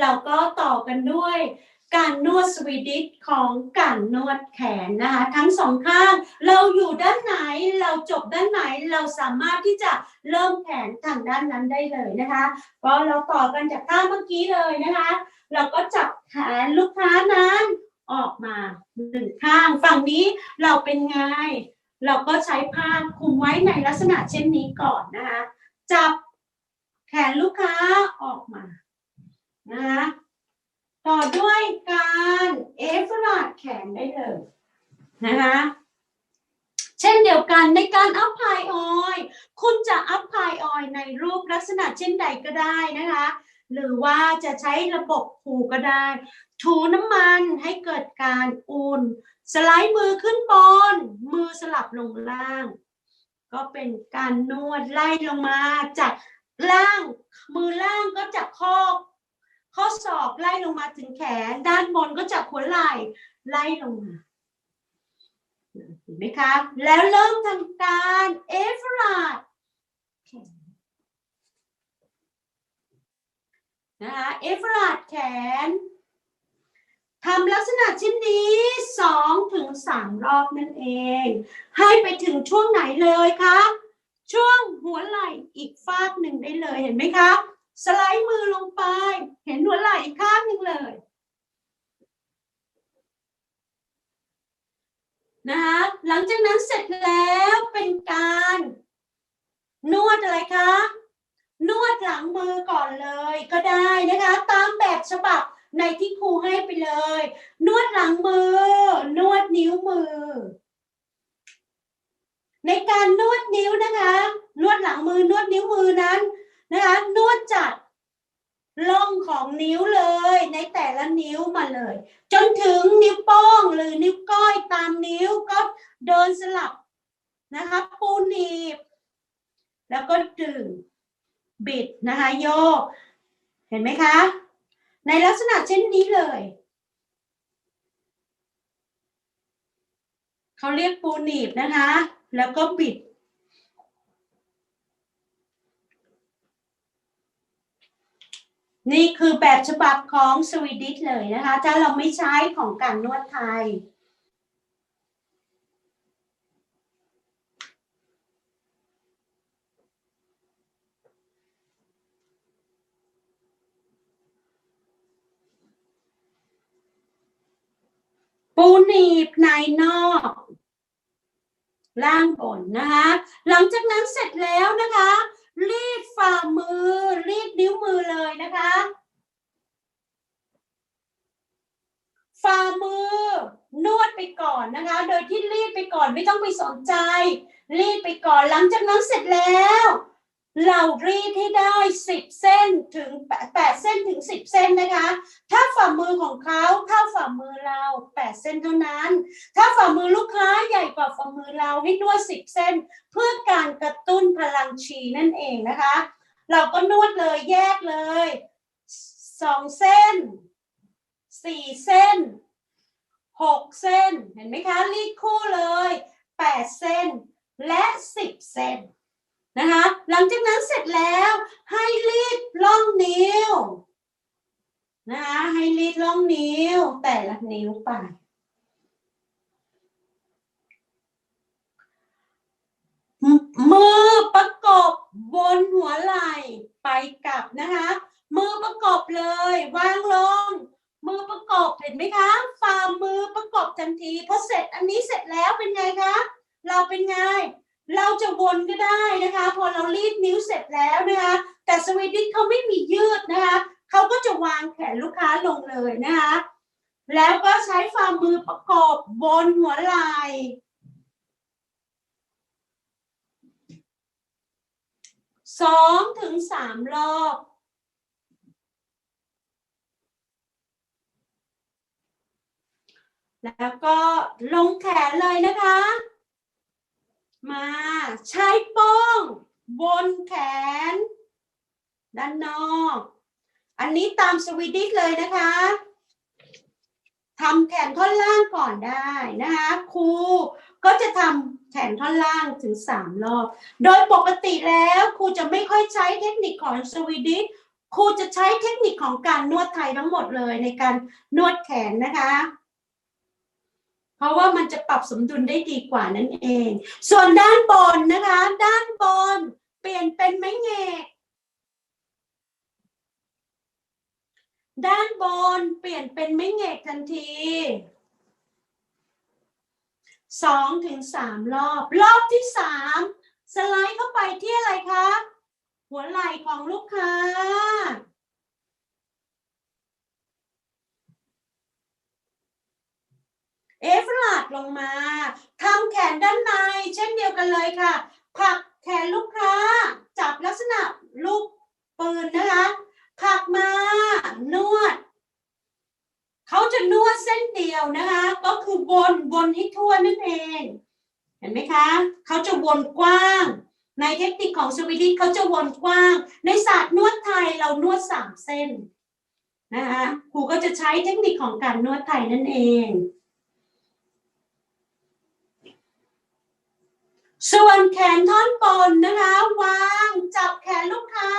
เราก็ต่อกันด้วยการนวดสวีดิชของการนวดแขนนะคะทั้งสองข้าง เราอยู่ด้านไหนเราจบด้านไหนเราสามารถที่จะเริ่มแขนทางด้านนั้นได้เลยนะคะก็เราต่อกันจากท่าเมื่อกี้เลยนะคะ เราก็จับแขนลูกค้านั้นออกมาหนึ่งข้างฝั่งนี้เราเป็นไง เราก็ใช้ผ้าคลุมไว้ในลักษณะเช่นนี้ก่อนนะคะจับแขนลูกค้าออกมา นะคะต่อด้วยการเอฟราดแขนได้เลยนะคะเช่นเดียวกันในการอัพพายออยคุณจะอัพพายออยในรูปลักษณะเช่นใดก็ได้นะคะ หรือว่าจะใช้ระบบถูก็ได้ ถูน้ำมันให้เกิดการอุ่น สไลด์มือขึ้นบน มือสลับลงล่าง ก็เป็นการนวดไล่ลงมาจากล่าง มือล่างก็จากข้อ ข้อศอกไล่ลงมาถึงแขน ด้านบนก็จากหัวไหล่ไล่ลงมาเห็นไหมคะ แล้วเริ่มทำการเอฟราดนะคะเอฟราดแขนทำลักษณะเช่นนี้สองถึงสามรอบนั่นเอง ให้ไปถึงช่วงไหนเลยคะ ช่วงหัวไหล่อีกฟากหนึ่งได้เลยเห็นไหมคะ สไลด์มือลงไป เห็นหัวไหล่อีกข้างหนึ่งเลยนะคะหลังจากนั้นเสร็จแล้วเป็นการ นวดอะไรคะ นวดหลังมือก่อนเลยก็ได้นะคะ ตามแบบฉบับในที่ครูให้ไปเลย นวดหลังมือ นวดนิ้วมือ ในการนวดนิ้วนะคะ นวดหลังมือนวดนิ้วมือนั้น นะคะนวดจากล่องของนิ้วเลยในแต่ละนิ้วมาเลย จนถึงนิ้วโป้งหรือนิ้วก้อยตามนิ้วก็เดินสลับนะคะปูหนีบ แล้วก็ดึงบิดนะคะโยก เห็นไหมคะ ในลักษณะเช่นนี้เลยเขาเรียกปูหนีบนะคะ แล้วก็บิด นี่คือแบบฉบับของสวีดิชเลยนะคะ ถ้าเราไม่ใช้ของการนวดไทย ปูหนีบในนอกล่างบนนะคะ หลังจากนั้นเสร็จแล้วนะคะ รีดฝ่ามือ รีดนิ้วมือเลยนะคะ ฝ่ามือนวดไปก่ อนนะคะ โดยที่รีดไปก่อนไม่ต้องไปสนใจ รีดไปก่อนหลังจากนั้นเสร็จแล้ว เรารีดให้ได้ 10 เส้นถึง 8 เส้นถึง 10 เส้นนะคะ ถ้าฝ่ามือของเขาเท่าฝ่ามือเรา 8 เส้นเท่านั้น ถ้าฝ่ามือลูกค้าใหญ่กว่าฝ่ามือเราให้นวด 10 เส้น เพื่อการกระตุ้นพลังชีนั่นเองนะคะ เราก็นวดเลยแยกเลย 2 เส้น 4 เส้น 6 เส้น เห็นไหมคะรีดคู่เลย 8 เส้น และ 10 เส้นนะคะ หลังจากนั้นเสร็จแล้วให้รีดล่องนิ้วนะคะให้รีดล่องนิ้วแต่ละนิ้วไปมือประกบบนหัวไหล่ไปกลับนะคะ มือประกบเลยวางลง มือประกอบเห็นไหมคะฝ่ามือประกอบทันทีพอเสร็จอันนี้เสร็จแล้วเป็นไงคะเราเป็นไง เราจะวนก็ได้นะคะ พอเรารีดนิ้วเสร็จแล้วนะคะ แต่สวีดิชเขาไม่มียืดนะคะเขาก็จะวางแขนลูกค้าลงเลยนะคะแล้วก็ใช้ฝ่ามือประกอบบนหัวไหล่สองถึงสามรอบ แล้วก็ลงแขนเลยนะคะ มาใช้โป้ง บนแขน ด้านนอก อันนี้ตามสวีดิชเลยนะคะทำแขนท่อนล่างก่อนได้นะคะครูก็จะทำแขนท่อนล่างถึงสามรอบ โดยปกติแล้วครูจะไม่ค่อยใช้เทคนิคของสวีดิชครูจะใช้เทคนิคของการนวดไทยทั้งหมดเลยในการนวดแขนนะคะ ราะว่ามันจะปรับสมดุลได้ดีกว่านั่นเอง ส่วนด้านบนนะคะ ด้านบน เปลี่ยนเป็นไม้แงก ด้านบนเปลี่ยนเป็นไม้แงกทันทีสองถึงสามรอบ รอบที่สามสไลด์เข้าไปที่อะไรคะ หัวไหล่ของลูกค้า เอฟลาดลง มาทำแขนด้านใน เช่นเดียวกันเลยค่ะผักแขนลูกค้า จับลักษณะลูกปืนนะคะผักมานวด เขาจะนวดเส้นเดียวนะคะ ก็คือวนวนให้ทั่วนั่นเอง เห็นไหมคะเขาจะวนกว้าง ในเทคนิคของสวีดิชเขาจะวนกว้าง ในศาสตร์นวดไทยเรานวดสามเส้นนะคะครูก็จะใช้เทคนิคของการนวดไทยนั่นเอง ส่วนแขนท่อนบนนะคะ วางจับแขนลูกค้า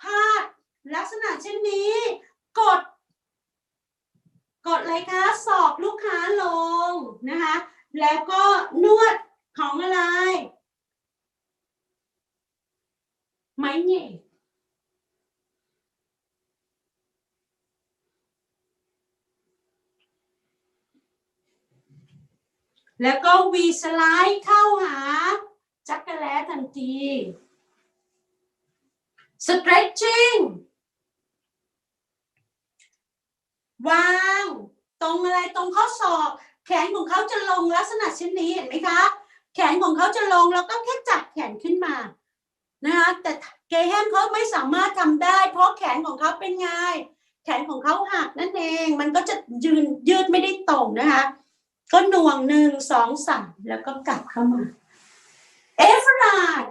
พาดลักษณะเช่นนี้ กด กดเลยคะสอบลูกค้าลงนะคะ แล้วก็นวดของอะไร ไม้เหยก แล้วก็วีสไลด์เข้าหาจักรแล้ทันที stretching วางตรงอะไรตรงข้อศอก แขนของเขาจะลงลักษณะเช่นนี้เห็นไหมคะ แขนของเขาจะลงแล้วก็แค่จับแขนขึ้นมานะคะแต่เกแฮมเขาไม่สามารถทำได้ เพราะแขนของเขาเป็นไง แขนของเขาหักนั่นเอง มันก็จะยืนยืดไม่ได้ตรงนะคะ ก็หน่วงหนึ่งสองสามแล้วก็กลับเข้ามา เอฟราด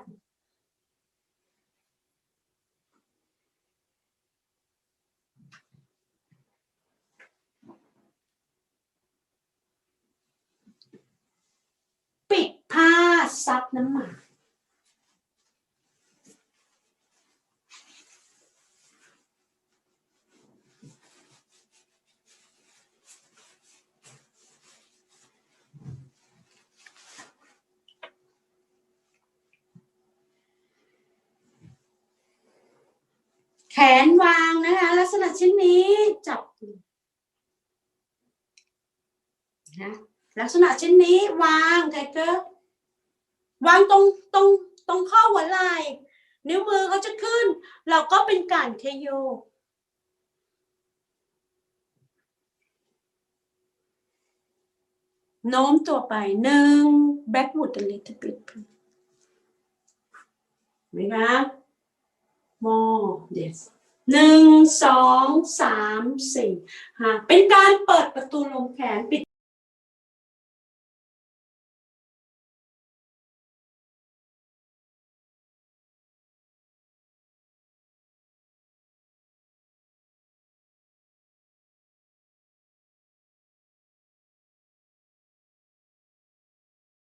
ปิดผ้าซับน้ำหมา นวางนะคะ ลักษณะเช่นนี้จับนะลักษณะเช่นนี้วางไทเกอร์วางตรงตรงตรงข้อหัวไหล่นิ้วมือเขาจะขึ้น เราก็เป็นการเทโยโน้มตัวไปหนึ่ง backward a little bit ไหมคะ more yes หนึ่งสองสามสี่ห้าเป็นการเปิดประตูลมแขนปิด